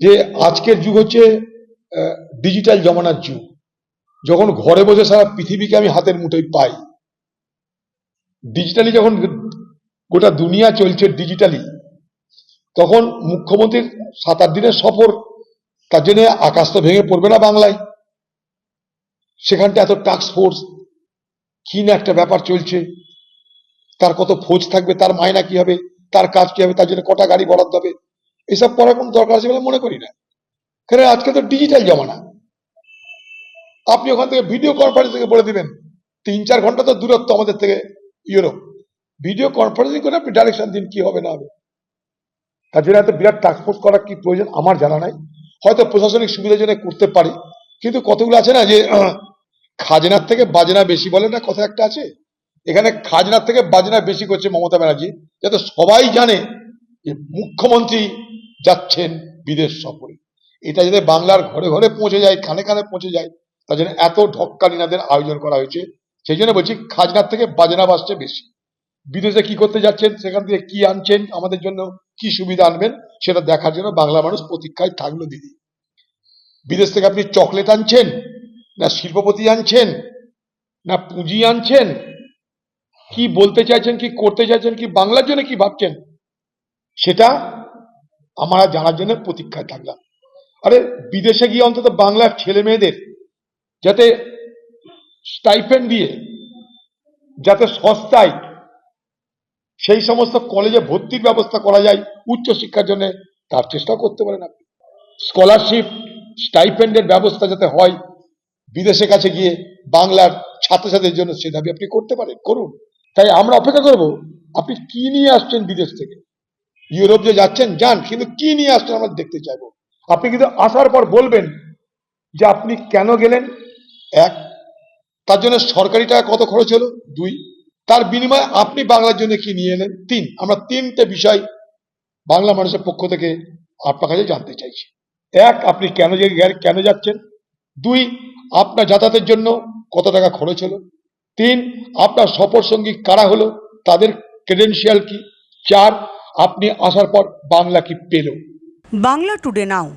যে আজকের যুগ হচ্ছে ডিজিটাল জমানার যুগ। যখন ঘরে বসে সারা পৃথিবীকে আমি হাতের মুঠোয় পাই। ডিজিটালি যখন গোটা দুনিয়া চলছে ডিজিটালি তখন মুখ্যমন্ত্রীর সাত আট দিনের সফর, তার জন্য আকাশ তো ভেঙে পড়বে না বাংলায়। সেখানটা এত টাস্ক ফোর্স কি না একটা ব্যাপার চলছে। তার কত ফৌজ থাকবে, তার মায়না কি হবে, তার কাজ কি হবে, তার জন্য কটা গাড়ি বরাদ্দ হবে। এসব করার কোনো দরকার আছে বলে মনে করি না। কারণ আজকে তো ডিজিটাল জমানা। আপনি ওখান থেকে ভিডিও কনফারেন্স থেকে বলে দিবেন, তিন চার ঘণ্টা তো দূরত্ব আমাদের থেকে ইউরোপ। ভিডিও কনফারেন্সিং করে আপনি ডাইরেকশন দিন কি হবে না হবে। তার জন্য এত বিরাট টাস্কফোর্স করার কি প্রয়োজন আমার জানা নাই। হয়তো প্রশাসনিক সুবিধার জন্য করতে পারি, কিন্তু কতগুলো আছে না যে, খাজনার থেকে বাজনা বেশি বলে না কথা একটা আছে? এখানে খাজনার থেকে বাজনা বেশি করছে মমতা ব্যানার্জি, যাতে সবাই জানে যে মুখ্যমন্ত্রী যাচ্ছেন বিদেশ সফরে। এটা যাতে বাংলার ঘরে ঘরে পৌঁছে যায়, কানে কানে পৌঁছে যায়, তার জন্য এত ঢক্কালীনাদের আয়োজন করা হয়েছে। সেই জন্য বলছি, খাজনার থেকে বাজনা বাসছে বেশি। বিদেশে কি করতে যাচ্ছেন, সেখান থেকে কি আনছেন, আমাদের জন্য কি সুবিধা আনবেন, সেটা দেখার জন্য বাংলা মানুষ প্রতীক্ষায় থাকল দিদি। বিদেশ থেকে আপনি চকলেট আনছেন, না শিল্পপতি আনছেন, না পুঁজি আনছেন? কি বলতে চাইছেন, কি করতে চাইছেন, কি বাংলার জন্য কি ভাবছেন? সেটা আমরা জানার জন্য প্রতীক্ষায় থাকলাম। আরে, বিদেশে গিয়ে অন্তত বাংলার ছেলে মেয়েদের যাতে স্টাইপেন্ড দিয়ে, যাতে সস্তায় সেই সমস্ত কলেজে ভর্তির ব্যবস্থা করা যায়, উচ্চ শিক্ষার জন্য তার চেষ্টাও করতে পারেন আপনি। স্কলারশিপ স্টাইপেন্ডের ব্যবস্থা যাতে হয় বিদেশের কাছে গিয়ে বাংলার ছাত্রছাত্রীদের জন্য সে দাবি আপনি করতে পারেন, করুন। তাই আমরা অপেক্ষা করব, আপনি কি নিয়ে আসছেন বিদেশ থেকে? ইউরোপ যে যাচ্ছেন, যান, কিন্তু কি নিয়ে আসছেন আমরা দেখতে চাইব? আপনি কিন্তু আসার পর বলবেন যে আপনি কেন গেলেন? এক, তার জন্য সরকারি টাকা কত খরচ হলো? দুই, তার বিনিময়ে আপনি বাংলার জন্য কি নিয়ে এলেন? তিন, আমরা তিনটে বিষয় বাংলা মানুষের পক্ষ থেকে আপনার কাছে জানতে চাইছি। এক, আপনি কেন কেন যাচ্ছেন? দুই, আপনার যাতায়াতের জন্য কত টাকা খরচ হলো? তিন, আপনার সফর সঙ্গী কারা হলো? তাদের ক্রেডেন্সিয়াল কি? চার আপনি আসার পর বাংলা কি পেল? বাংলা টুডে নাও